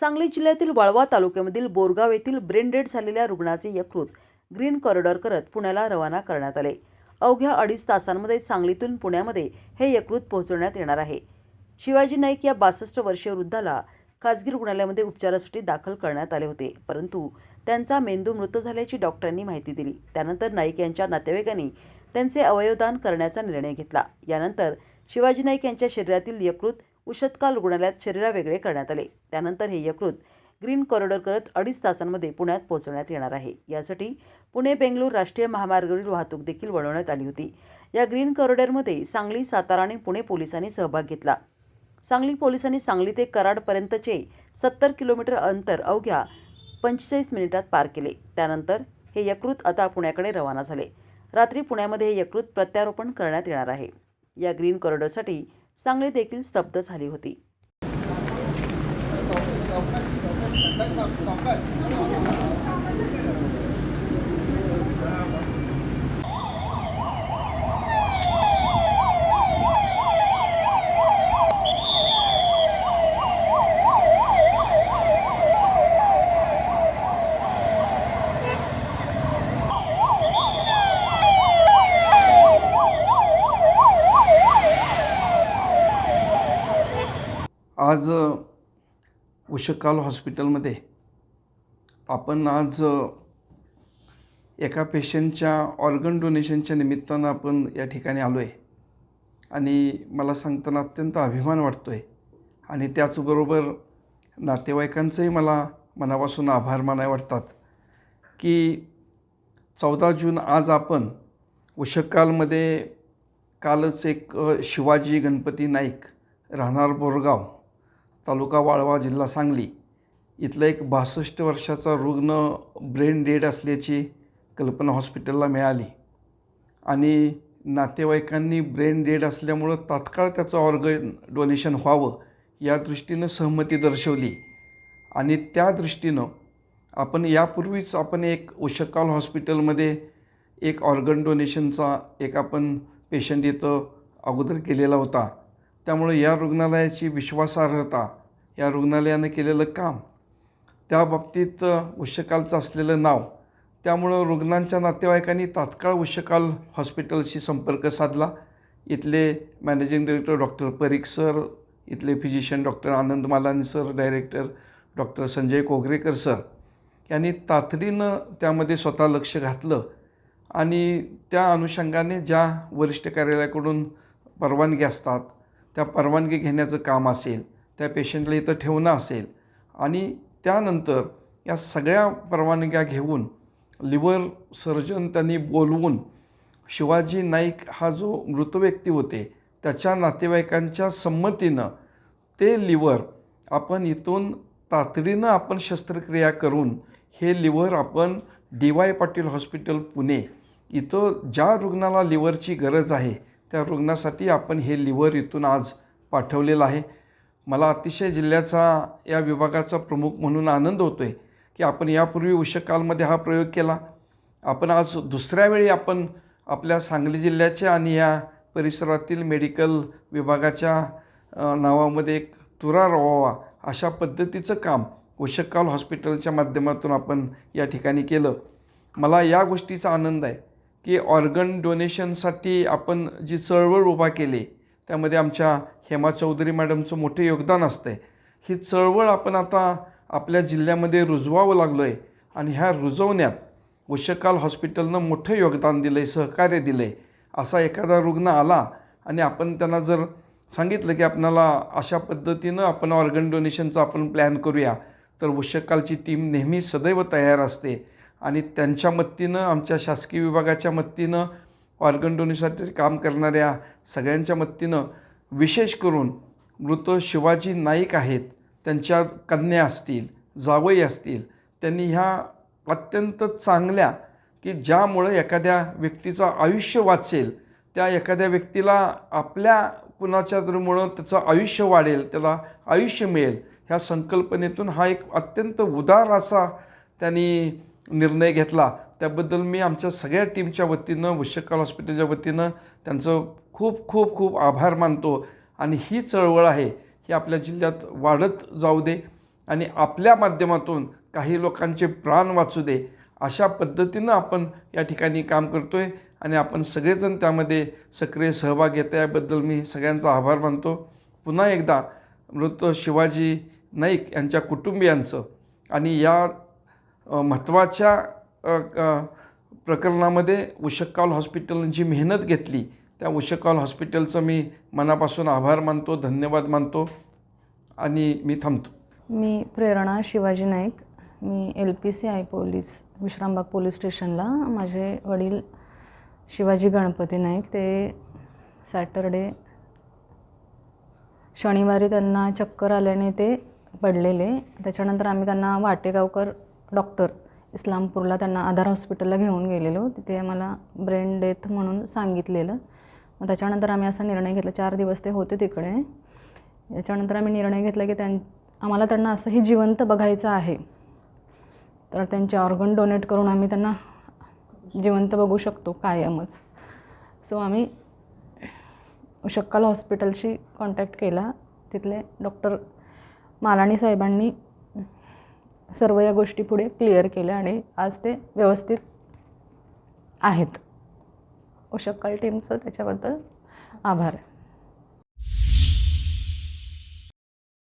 सांगली जिल्ह्यातील वाळवा तालुक्यामधील बोरगाव येथील brain dead झालेल्या रुग्णाचे यकृत ग्रीन कॉरिडॉर करत पुण्याला रवाना करण्यात आले. अवघ्या अडीच तासांमध्ये सांगलीतून पुण्यामध्ये हे यकृत पोहोचवण्यात येणार आहे. शिवाजी नाईक या बासष्ट वर्षीय वृद्धाला खासगी रुग्णालयामध्ये उपचारासाठी दाखल करण्यात आले होते परंतु त्यांचा मेंदू मृत झाल्याची डॉक्टरांनी माहिती दिली. त्यानंतर नाईक यांच्या नातेवाईकांनी त्यांचे अवयवदान करण्याचा निर्णय घेतला. यानंतर शिवाजी नाईक यांच्या शरीरातील यकृत उशतकाल रुग्णालयात शरीरावेगळे करण्यात आले. त्यानंतर हे यकृत ग्रीन कॉरिडॉर करत अडीच तासांमध्ये पुण्यात पोहोचवण्यात येणार आहे. यासाठी पुणे बेंगलोर राष्ट्रीय महामार्गावरील वाहतूक देखील वळवण्यात आली होती. या ग्रीन कॉरिडॉरमध्ये सांगली सातारा आणि पुणे पोलिसांनी सहभाग घेतला. सांगली पोलिसांनी सांगली ते कराडपर्यंतचे सत्तर किलोमीटर अंतर अवघ्या पंचेचाळीस मिनिटात पार केले. त्यानंतर हे यकृत आता पुण्याकडे रवाना झाले. रात्री पुण्यामध्ये हे यकृत प्रत्यारोपण करण्यात येणार आहे. या ग्रीन कॉरिडॉरसाठी सांगली देखील स्तब्ध झाली होती. आज उषकाल हॉस्पिटलमध्ये आपण आज एका पेशंटच्या ऑर्गन डोनेशनच्या निमित्तानं आपण या ठिकाणी आलो आहे आणि मला सांगताना अत्यंत अभिमान वाटतो आहे आणि त्याचबरोबर नातेवाईकांचंही मला मनापासून आभार मानाय वाटतात की चौदा जून आज आपण उषकालमध्ये कालच एक शिवाजी गणपती नाईक राहणार बोरगाव तालुका वाळवा जिल्हा सांगली. इथला एक बासष्ट वर्षाचा रुग्ण ब्रेन डेड असल्याची कल्पना हॉस्पिटलला मिळाली. आणि नातेवाईकांनी ब्रेन डेड असल्यामुळं तात्काळ त्याचं ऑर्गन डोनेशन व्हावं या दृष्टीनं सहमती दर्शवली. आणि त्या दृष्टीनं आपण यापूर्वीच आपण एक उशकाल हॉस्पिटलमध्ये एक ऑर्गन डोनेशनचा एक आपण पेशंट इथं अगोदर केलेला होता. त्यामुळे या रुग्णालयाची विश्वासार्हता या रुग्णालयानं केलेलं काम त्या बाबतीत उशकालचं असलेलं नाव त्यामुळं रुग्णांच्या नातेवाईकांनी तात्काळ उशकाल हॉस्पिटलशी संपर्क साधला. इथले managing director doctor Parikh sir इथले physician doctor Anand Malani sir director doctor Sanjay Kogarekar sir यांनी तातडीनं त्यामध्ये स्वतः लक्ष घातलं आणि त्या अनुषंगाने ज्या वरिष्ठ कार्यालयाकडून परवानगी असतात त्या परवानगी घेण्याचं काम असेल त्या पेशंटला इथं ठेवणं असेल आणि त्यानंतर या सगळ्या परवानग्या घेऊन लिव्हर सर्जन त्यांनी बोलवून शिवाजी नाईक हा जो मृत व्यक्ती होते त्याच्या नातेवाईकांच्या संमतीनं ते लिव्हर आपण इथून तातडीनं आपण शस्त्रक्रिया करून हे लिव्हर आपण D Y Patil hospital Pune इथं ज्या रुग्णाला लिव्हरची गरज आहे त्या रुग्णासाठी आपण हे लिव्हर इथून आज पाठवलेलं आहे. मला अतिशय जिल्ह्याचा या विभागाचा प्रमुख म्हणून आनंद होतो आहे की आपण यापूर्वी उषकालमध्ये हा प्रयोग केला. आपण आज दुसऱ्या वेळी आपण आपल्या सांगली जिल्ह्याच्या आणि या परिसरातील मेडिकल विभागाच्या नावामध्ये एक तुरा रवावा अशा पद्धतीचं काम उषकाल हॉस्पिटलच्या माध्यमातून आपण या ठिकाणी केलं. मला या गोष्टीचा आनंद आहे. की ऑर्गन डोनेशनसाठी आपण जी चळवळ उभा केली त्यामध्ये आमच्या हेमा चौधरी मॅडमचं मोठे योगदान असतं आहे ही चळवळ आपण आता आपल्या जिल्ह्यामध्ये रुजवावं लागलो आहे आणि ह्या रुजवण्यात उशकाल हॉस्पिटलनं मोठं योगदान दिलं आहे सहकार्य दिलं आहे असा एखादा रुग्ण आला आणि आपण त्यांना जर सांगितलं की आपणाला अशा पद्धतीनं आपण ऑर्गन डोनेशनचं आपण प्लॅन करूया तर वशकालची टीम नेहमी सदैव तयार असते. आणि त्यांच्या मदतीनं आमच्या शासकीय विभागाच्या मदतीनं ऑर्गन डोनेशनसाठी काम करणाऱ्या सगळ्यांच्या मदतीनं विशेष करून मृत शिवाजी नाईक आहेत त्यांच्या कन्या असतील जावई असतील त्यांनी ह्या अत्यंत चांगल्या की ज्यामुळं एखाद्या व्यक्तीचं आयुष्य वाचेल त्या एखाद्या व्यक्तीला आपल्या कुणाच्या तरीमुळं त्याचं आयुष्य वाढेल त्याला आयुष्य मिळेल ह्या संकल्पनेतून हा एक अत्यंत उदार असा त्यांनी निर्णय घेतला त्याबद्दल मी आमच्या सगळ्या टीमच्या वतीनं वैश्यकाल हॉस्पिटलच्या वतीनं त्यांचं खूप खूप खूप आभार मानतो. आणि ही चळवळ आहे ही आपल्या जिल्ह्यात वाढत जाऊ दे आणि आपल्या माध्यमातून काही लोकांचे प्राण वाचू दे अशा पद्धतीनं आपण या ठिकाणी काम करतो आहे आणि आपण सगळेजण त्यामध्ये सक्रिय सहभाग घेता याबद्दल मी सगळ्यांचा आभार मानतो. पुन्हा एकदा मृत शिवाजी नाईक यांच्या कुटुंबियांचं आणि या महत्त्वाच्या प्रकरणामध्ये उशक्काल हॉस्पिटलनं जी मेहनत घेतली. त्या उशक्काल हॉस्पिटलचं मी मनापासून आभार मानतो धन्यवाद मानतो आणि मी थांबतो. मी प्रेरणा शिवाजी नाईक. मी L P C I police Vishrambag police स्टेशनला. माझे वडील शिवाजी गणपती नाईक. ते सॅटरडे शनिवारी त्यांना चक्कर आल्याने ते पडलेले. त्याच्यानंतर आम्ही त्यांना वाटेगावकर डॉक्टर इस्लामपूरला त्यांना आधार हॉस्पिटलला घेऊन गेलेलो. तिथे आम्हाला ब्रेन डेथ म्हणून सांगितलेलं. मग त्याच्यानंतर आम्ही असा निर्णय घेतला. चार दिवस ते होते तिकडे. याच्यानंतर आम्ही निर्णय घेतला की त्यां आम्हाला त्यांना असंही जिवंत बघायचं आहे. तर त्यांचे ऑर्गन डोनेट करून आम्ही त्यांना जिवंत बघू शकतो कायमच. सो आम्ही उशक्काल हॉस्पिटलशी कॉन्टॅक्ट केला. तिथले डॉक्टर मालाणी साहेबांनी सर्व या गोष्टी पुढे क्लिअर केल्या आणि आज ते व्यवस्थित आहेत. शक्काल टीमचं त्याच्याबद्दल आभार. आहे